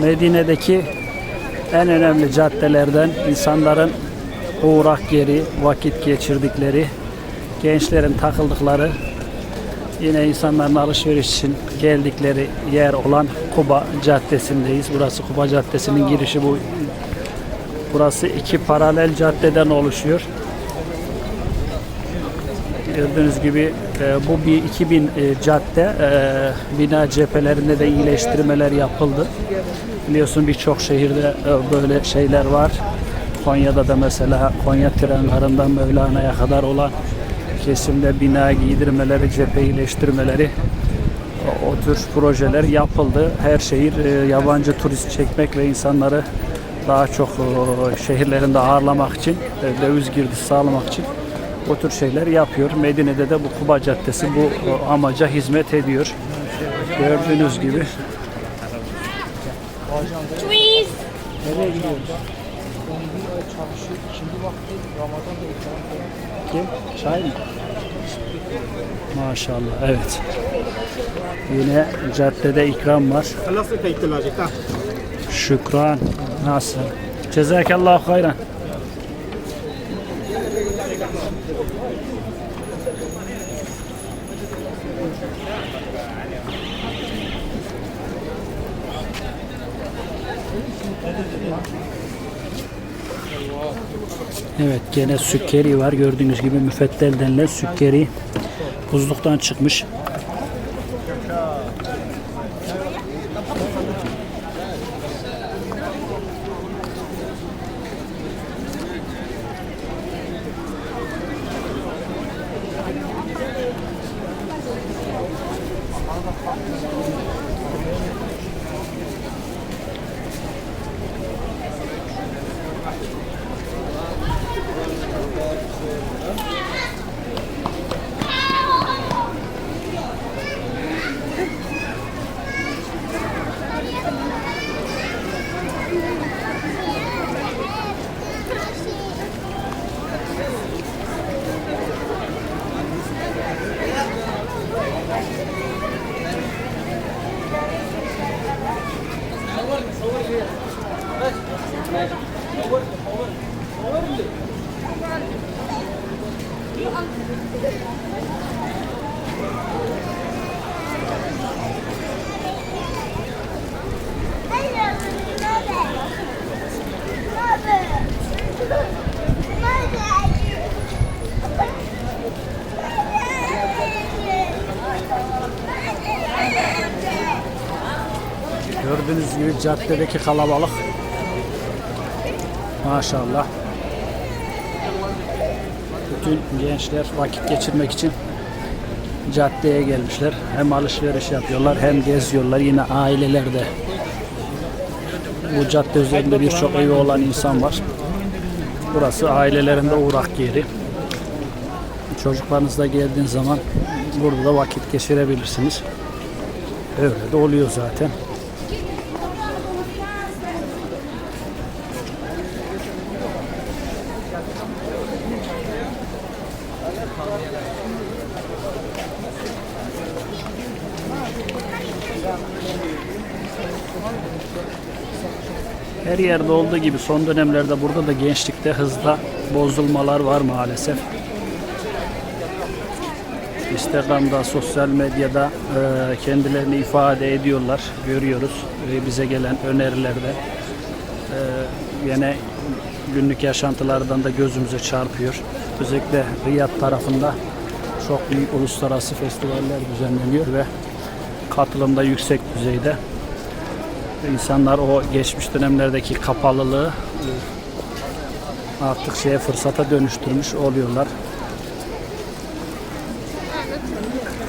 Medine'deki en önemli caddelerden insanların uğrak yeri, vakit geçirdikleri, gençlerin takıldıkları, yine insanların alışveriş için geldikleri yer olan Kuba Caddesi'ndeyiz. Burası Kuba Caddesi'nin girişi bu. Burası iki paralel caddeden oluşuyor. Gördüğünüz gibi e, bu bir 2000 e, cadde e, bina cephelerinde de iyileştirmeler yapıldı. Biliyorsun birçok şehirde e, böyle şeyler var. Konya'da da mesela Konya tren garından Mevlana'ya kadar olan kesimde bina giydirmeleri, cephe iyileştirmeleri o, o tür projeler yapıldı. Her şehir e, yabancı turist çekmek ve insanları daha çok e, şehirlerinde ağırlamak için, e, döviz girdisi sağlamak için o tür şeyler yapıyor. Medine'de de bu Kuba Caddesi bu e, amaca hizmet ediyor. Gördüğünüz gibi. Tweez. Kim? Çay mı? Maşallah evet. Yine caddede ikram var. Şükran. Nasıl? Cezakallahu hayran. Evet gene sükkeri var. Gördüğünüz gibi müfettel denilen sükkeri buzluktan çıkmış. Gördüğünüz gibi caddedeki kalabalık. Maşallah. Bütün gençler vakit geçirmek için caddeye gelmişler. Hem alışveriş yapıyorlar hem geziyorlar. Yine aileler de. Bu cadde üzerinde birçok evi olan insan var. Burası ailelerinde uğrak yeri. Çocuklarınızla geldiğiniz zaman burada da vakit geçirebilirsiniz. Öyle de oluyor zaten. Her yerde olduğu gibi son dönemlerde burada da gençlikte hızla bozulmalar var maalesef. Instagram'da, sosyal medyada e, kendilerini ifade ediyorlar, görüyoruz. E, bize gelen önerilerde e, yine günlük yaşantılardan da gözümüze çarpıyor. Özellikle Riyad tarafında çok büyük uluslararası festivaller düzenleniyor ve katılım da yüksek düzeyde. İnsanlar o geçmiş dönemlerdeki kapalılığı artık şeye fırsata dönüştürmüş oluyorlar.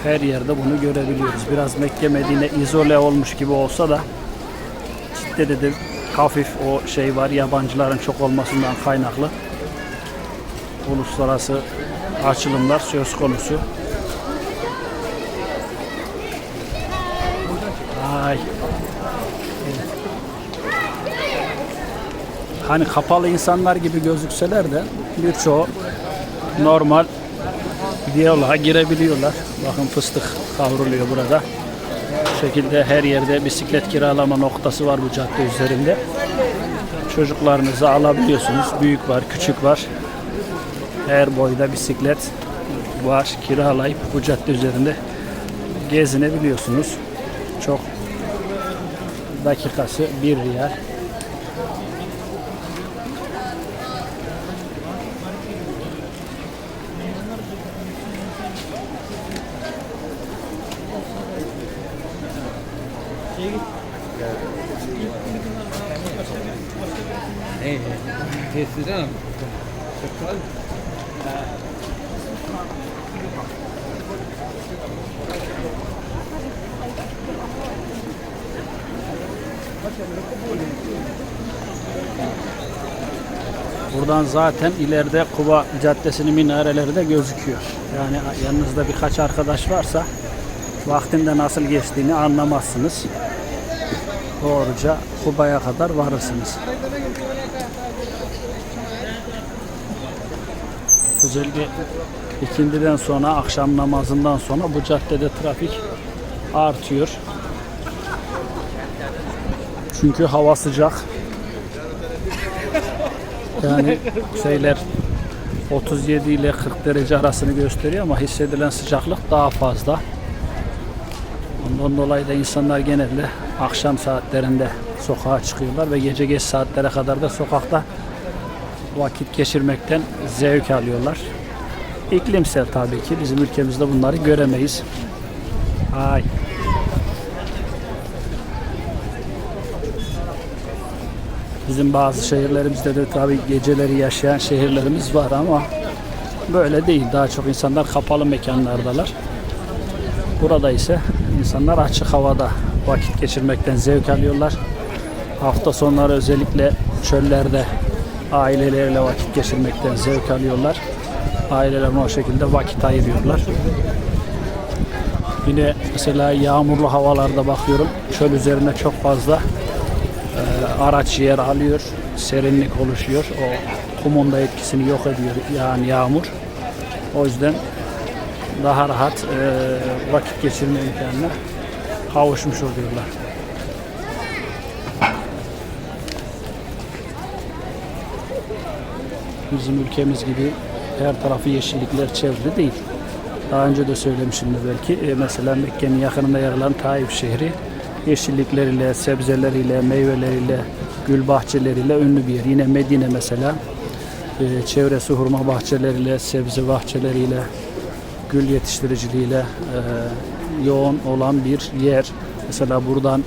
Her yerde bunu görebiliyoruz. Biraz Mekke Medine izole olmuş gibi olsa da Cidde'de de hafif o şey var yabancıların çok olmasından kaynaklı uluslararası açılımlar söz konusu. Ay. Hani kapalı insanlar gibi gözükseler de birçoğu normal diyaloğa girebiliyorlar. Bakın fıstık kavruluyor burada. şekilde her yerde bisiklet kiralama noktası var bu cadde üzerinde. Çocuklarınızı alabiliyorsunuz. Büyük var, küçük var. Her boyda bisiklet var. Kiralayıp bu cadde üzerinde gezinebiliyorsunuz. Çok dakikası bir riyal. Sudah. Cepat. Buradan zaten ileride Kuba Caddesi'nin minareleri de gözüküyor. Yani yanınızda birkaç arkadaş varsa vaktinde nasıl geçtiğini anlamazsınız. Doğruca Kuba'ya kadar varırsınız. Özellikle ikindiden sonra, akşam namazından sonra bu caddede trafik artıyor. Çünkü hava sıcak. Yani şeyler 37 ile 40 derece arasını gösteriyor ama hissedilen sıcaklık daha fazla. Ondan dolayı da insanlar genelde akşam saatlerinde sokağa çıkıyorlar ve gece geç saatlere kadar da sokakta vakit geçirmekten zevk alıyorlar. İklimsel tabii ki bizim ülkemizde bunları göremeyiz. Ay. Bizim bazı şehirlerimizde de tabii geceleri yaşayan şehirlerimiz var ama böyle değil. Daha çok insanlar kapalı mekanlardalar. Burada ise insanlar açık havada vakit geçirmekten zevk alıyorlar. Hafta sonları özellikle çöllerde aileleriyle vakit geçirmekten zevk alıyorlar. Ailelerine o şekilde vakit ayırıyorlar. Yine mesela yağmurlu havalarda bakıyorum çöl üzerinde çok fazla e, araç yer alıyor. Serinlik oluşuyor. O kumun da etkisini yok ediyor yani yağmur. O yüzden daha rahat e, vakit geçirme imkanına kavuşmuş oluyorlar. Bizim ülkemiz gibi her tarafı yeşillikler çevrili değil. Daha önce de söylemişimdir belki. E, mesela Mekke'nin yakınında yer alan Taif şehri yeşillikleriyle, sebzeleriyle, meyveleriyle, gül bahçeleriyle ünlü bir yer. Yine Medine mesela e, çevresi hurma bahçeleriyle, sebze bahçeleriyle, gül yetiştiriciliğiyle e, yoğun olan bir yer. Mesela buradan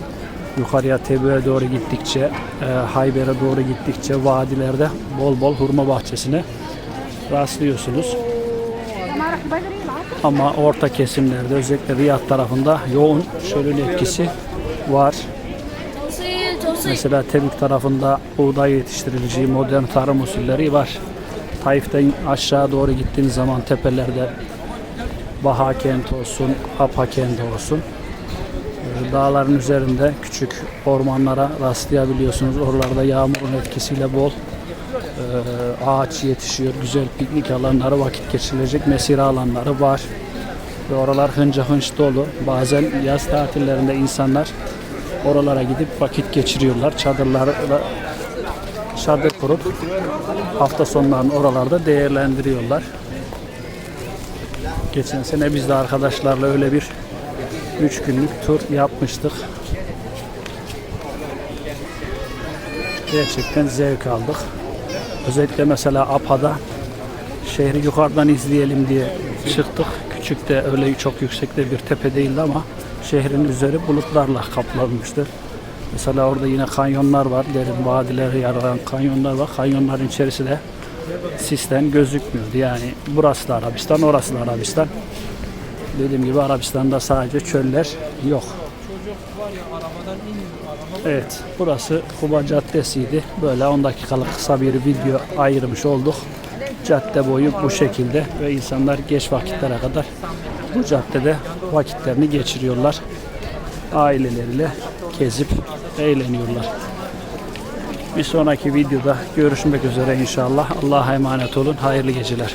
yukarıya Tebü'ye doğru gittikçe, e, Hayber'e doğru gittikçe vadilerde bol bol hurma bahçesine rastlıyorsunuz. Ama orta kesimlerde özellikle Riyad tarafında yoğun şölün etkisi var. Mesela Tebük tarafında buğday yetiştiriciliği, modern tarım usulleri var. Taif'ten aşağı doğru gittiğiniz zaman tepelerde Baha kent olsun, Apa kent olsun. e, Dağların üzerinde küçük ormanlara rastlayabiliyorsunuz. Oralarda yağmurun etkisiyle bol e, ağaç yetişiyor. Güzel piknik alanları, vakit geçirilecek mesire alanları var. Ve oralar hınca hınç dolu. Bazen yaz tatillerinde insanlar oralara gidip vakit geçiriyorlar. Çadırlarla çadır kurup hafta sonlarını oralarda değerlendiriyorlar. Geçen sene biz de arkadaşlarla öyle bir 3 günlük tur yapmıştık. Gerçekten zevk aldık. Özellikle mesela Apa'da şehri yukarıdan izleyelim diye çıktık. Küçük de öyle çok yüksekte bir tepe değildi ama şehrin üzeri bulutlarla kaplanmıştı. Mesela orada yine kanyonlar var. Derin vadileri yaralan kanyonlar var. Kanyonların içerisi de sisten gözükmüyordu. Yani burası da Arabistan, orası da Arabistan. Dediğim gibi Arabistan'da sadece çöller yok. Evet, burası Kuba Caddesi'ydi. Böyle 10 dakikalık kısa bir video ayırmış olduk. Cadde boyu bu şekilde ve insanlar geç vakitlere kadar bu caddede vakitlerini geçiriyorlar. Aileleriyle gezip eğleniyorlar. Bir sonraki videoda görüşmek üzere inşallah. Allah'a emanet olun. Hayırlı geceler.